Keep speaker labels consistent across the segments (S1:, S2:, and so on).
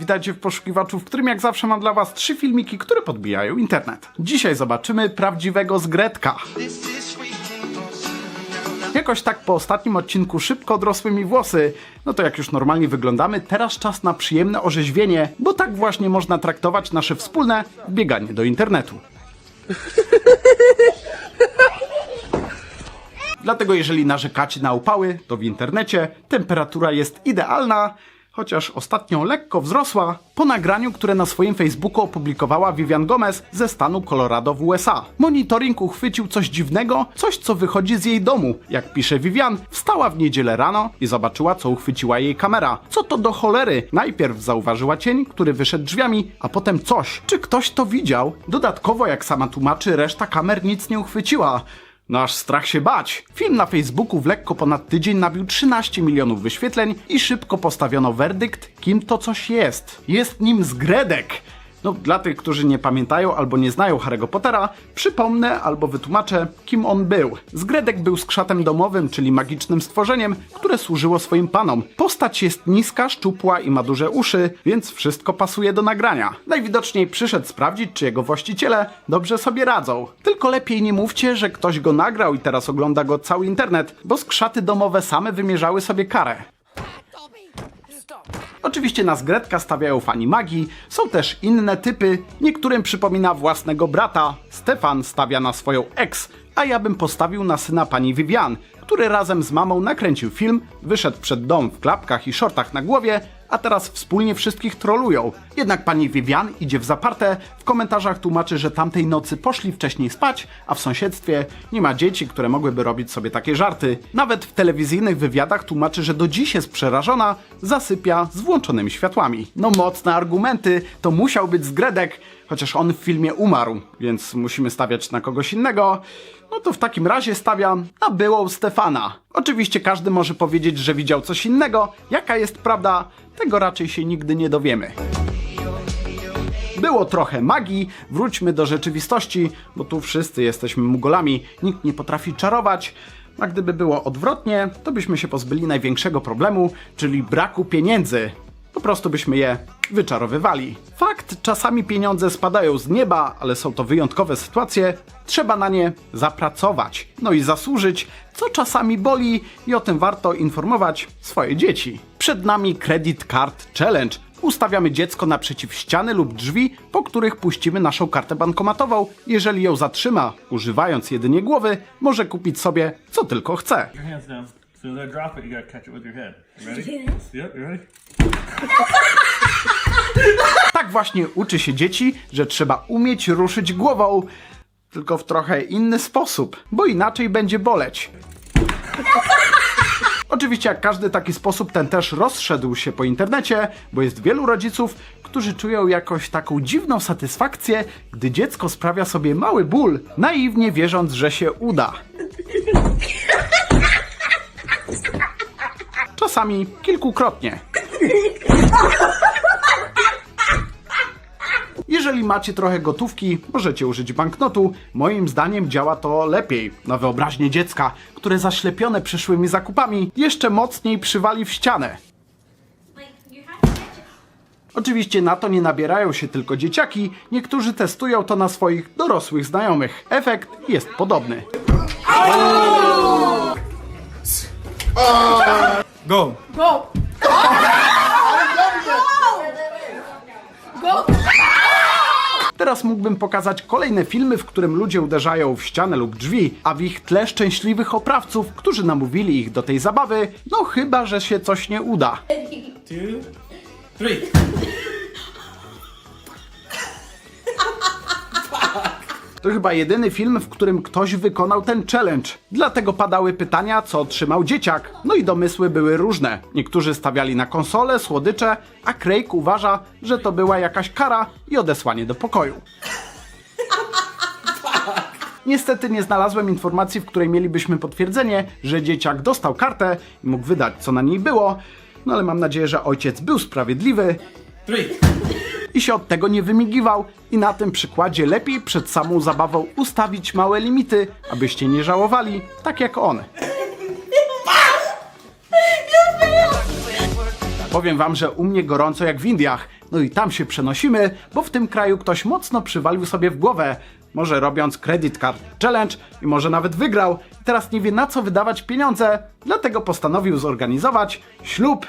S1: Witajcie w poszukiwaczu, w którym jak zawsze mam dla was trzy filmiki, które podbijają internet. Dzisiaj zobaczymy prawdziwego zgredka. Jakoś tak po ostatnim odcinku szybko odrosły mi włosy. No to jak już normalnie wyglądamy, teraz czas na przyjemne orzeźwienie, bo tak właśnie można traktować nasze wspólne bieganie do internetu. Dlatego jeżeli narzekacie na upały, to w internecie temperatura jest idealna, chociaż ostatnio lekko wzrosła po nagraniu, które na swoim Facebooku opublikowała Vivian Gomez ze stanu Colorado w USA. Monitoring uchwycił coś dziwnego, coś co wychodzi z jej domu. Jak pisze Vivian, wstała w niedzielę rano i zobaczyła co uchwyciła jej kamera. Co to do cholery? Najpierw zauważyła cień, który wyszedł drzwiami, a potem coś. Czy ktoś to widział? Dodatkowo, jak sama tłumaczy, reszta kamer nic nie uchwyciła. No aż strach się bać. Film na Facebooku w lekko ponad tydzień nabił 13 milionów wyświetleń i szybko postawiono werdykt, kim to coś jest. Jest nim zgredek. No, dla tych, którzy nie pamiętają albo nie znają Harry'ego Pottera, przypomnę albo wytłumaczę, kim on był. Zgredek był skrzatem domowym, czyli magicznym stworzeniem, które służyło swoim panom. Postać jest niska, szczupła i ma duże uszy, więc wszystko pasuje do nagrania. Najwidoczniej przyszedł sprawdzić, czy jego właściciele dobrze sobie radzą. Tylko lepiej nie mówcie, że ktoś go nagrał i teraz ogląda go cały internet, bo skrzaty domowe same wymierzały sobie karę. Oczywiście na zgredka stawiają fani magii, są też inne typy, niektórym przypomina własnego brata. Stefan stawia na swoją ex, a ja bym postawił na syna pani Vivian, który razem z mamą nakręcił film, wyszedł przed dom w klapkach i shortach na głowie, a teraz wspólnie wszystkich trolują. Jednak pani Vivian idzie w zaparte, w komentarzach tłumaczy, że tamtej nocy poszli wcześniej spać, a w sąsiedztwie nie ma dzieci, które mogłyby robić sobie takie żarty. Nawet w telewizyjnych wywiadach tłumaczy, że do dziś jest przerażona, zasypia z włączonymi światłami. No mocne argumenty, to musiał być zgredek, chociaż on w filmie umarł, więc musimy stawiać na kogoś innego. No to w takim razie stawiam na byłą Stefana. Oczywiście każdy może powiedzieć, że widział coś innego. Jaka jest prawda, tego raczej się nigdy nie dowiemy. Było trochę magii, wróćmy do rzeczywistości, bo tu wszyscy jesteśmy mugolami, nikt nie potrafi czarować. A gdyby było odwrotnie, to byśmy się pozbyli największego problemu, czyli braku pieniędzy. Po prostu byśmy je wyczarowywali. Fakt, czasami pieniądze spadają z nieba, ale są to wyjątkowe sytuacje. Trzeba na nie zapracować, no i zasłużyć, co czasami boli i o tym warto informować swoje dzieci. Przed nami Credit Card Challenge. Ustawiamy dziecko naprzeciw ściany lub drzwi, po których puścimy naszą kartę bankomatową. Jeżeli ją zatrzyma, używając jedynie głowy, może kupić sobie co tylko chce.
S2: So they drop it, you gotta catch it with your head. You ready? Yep, you ready?
S1: Tak właśnie uczy się dzieci, że trzeba umieć ruszyć głową, tylko w trochę inny sposób, bo inaczej będzie boleć. Oczywiście jak każdy taki sposób, ten też rozszedł się po internecie, bo jest wielu rodziców, którzy czują jakoś taką dziwną satysfakcję, gdy dziecko sprawia sobie mały ból, naiwnie wierząc, że się uda. Czasami kilkukrotnie. Jeżeli macie trochę gotówki, możecie użyć banknotu. Moim zdaniem działa to lepiej. Na wyobraźnię dziecka, które zaślepione przyszłymi zakupami, jeszcze mocniej przywali w ścianę. Oczywiście na to nie nabierają się tylko dzieciaki, niektórzy testują to na swoich dorosłych znajomych. Efekt jest podobny.
S3: Go.
S4: Go! Go!
S1: Teraz mógłbym pokazać kolejne filmy, w którym ludzie uderzają w ścianę lub drzwi, a w ich tle szczęśliwych oprawców, którzy namówili ich do tej zabawy, no chyba, że się coś nie uda.
S3: Two, three.
S1: To chyba jedyny film, w którym ktoś wykonał ten challenge. Dlatego padały pytania, co otrzymał dzieciak. No i domysły były różne. Niektórzy stawiali na konsolę, słodycze, a Craig uważa, że to była jakaś kara i odesłanie do pokoju. Niestety nie znalazłem informacji, w której mielibyśmy potwierdzenie, że dzieciak dostał kartę i mógł wydać, co na niej było. No ale mam nadzieję, że ojciec był sprawiedliwy
S3: Three.
S1: I się od tego nie wymigiwał i na tym przykładzie lepiej przed samą zabawą ustawić małe limity, abyście nie żałowali, tak jak on. Powiem wam, że u mnie gorąco jak w Indiach. No i tam się przenosimy, bo w tym kraju ktoś mocno przywalił sobie w głowę. Może robiąc credit card challenge i może nawet wygrał. Teraz nie wie na co wydawać pieniądze, dlatego postanowił zorganizować ślub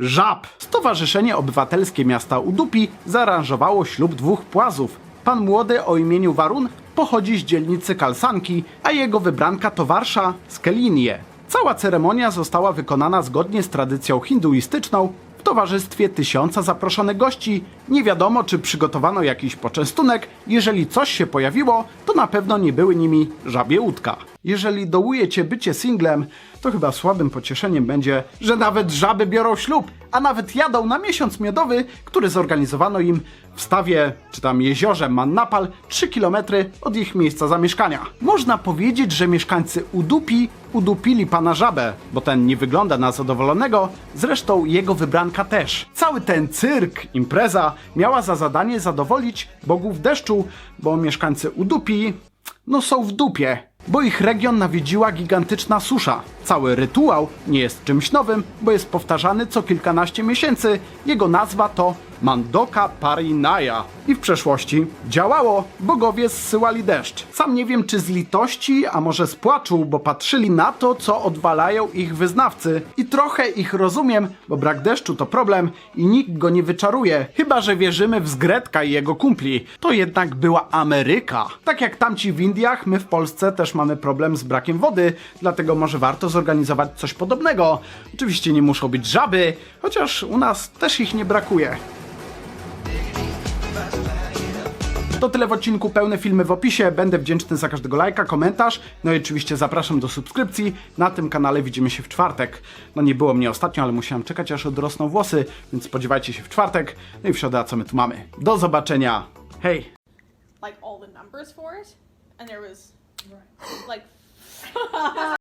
S1: żab. Stowarzyszenie Obywatelskie Miasta Udupi zaaranżowało ślub dwóch płazów. Pan młody o imieniu Warun pochodzi z dzielnicy Kalsanki, a jego wybranka to Warsza z Kelinie. Cała ceremonia została wykonana zgodnie z tradycją hinduistyczną w towarzystwie tysiąca zaproszonych gości. Nie wiadomo, czy przygotowano jakiś poczęstunek. Jeżeli coś się pojawiło, to na pewno nie były nimi żabie łódka. Jeżeli dołujecie bycie singlem, to chyba słabym pocieszeniem będzie, że nawet żaby biorą ślub, a nawet jadą na miesiąc miodowy, który zorganizowano im w stawie, czy tam jeziorze Mannapal, 3 km od ich miejsca zamieszkania. Można powiedzieć, że mieszkańcy Udupi udupili pana żabę, bo ten nie wygląda na zadowolonego, zresztą jego wybranka też. Cały ten cyrk, impreza miała za zadanie zadowolić bogów deszczu, bo mieszkańcy Udupi no są w dupie, bo ich region nawiedziła gigantyczna susza. Cały rytuał nie jest czymś nowym, bo jest powtarzany co kilkanaście miesięcy. Jego nazwa to Mandoka Parinaya. I w przeszłości działało, bogowie zsyłali deszcz. Sam nie wiem czy z litości, a może z płaczu, bo patrzyli na to, co odwalają ich wyznawcy. I trochę ich rozumiem, bo brak deszczu to problem i nikt go nie wyczaruje, chyba że wierzymy w Zgredka i jego kumpli. To jednak była Ameryka. Tak jak tamci w Indiach, my w Polsce też mamy problem z brakiem wody, dlatego może warto zorganizować coś podobnego. Oczywiście nie muszą być żaby, chociaż u nas też ich nie brakuje. To tyle w odcinku, pełne filmy w opisie. Będę wdzięczny za każdego lajka, komentarz. No i oczywiście zapraszam do subskrypcji. Na tym kanale widzimy się w czwartek. No nie było mnie ostatnio, ale musiałem czekać aż odrosną włosy, więc spodziewajcie się w czwartek. No i w środę, a co my tu mamy? Do zobaczenia. Hej!
S4: like all the numbers for it, and there was like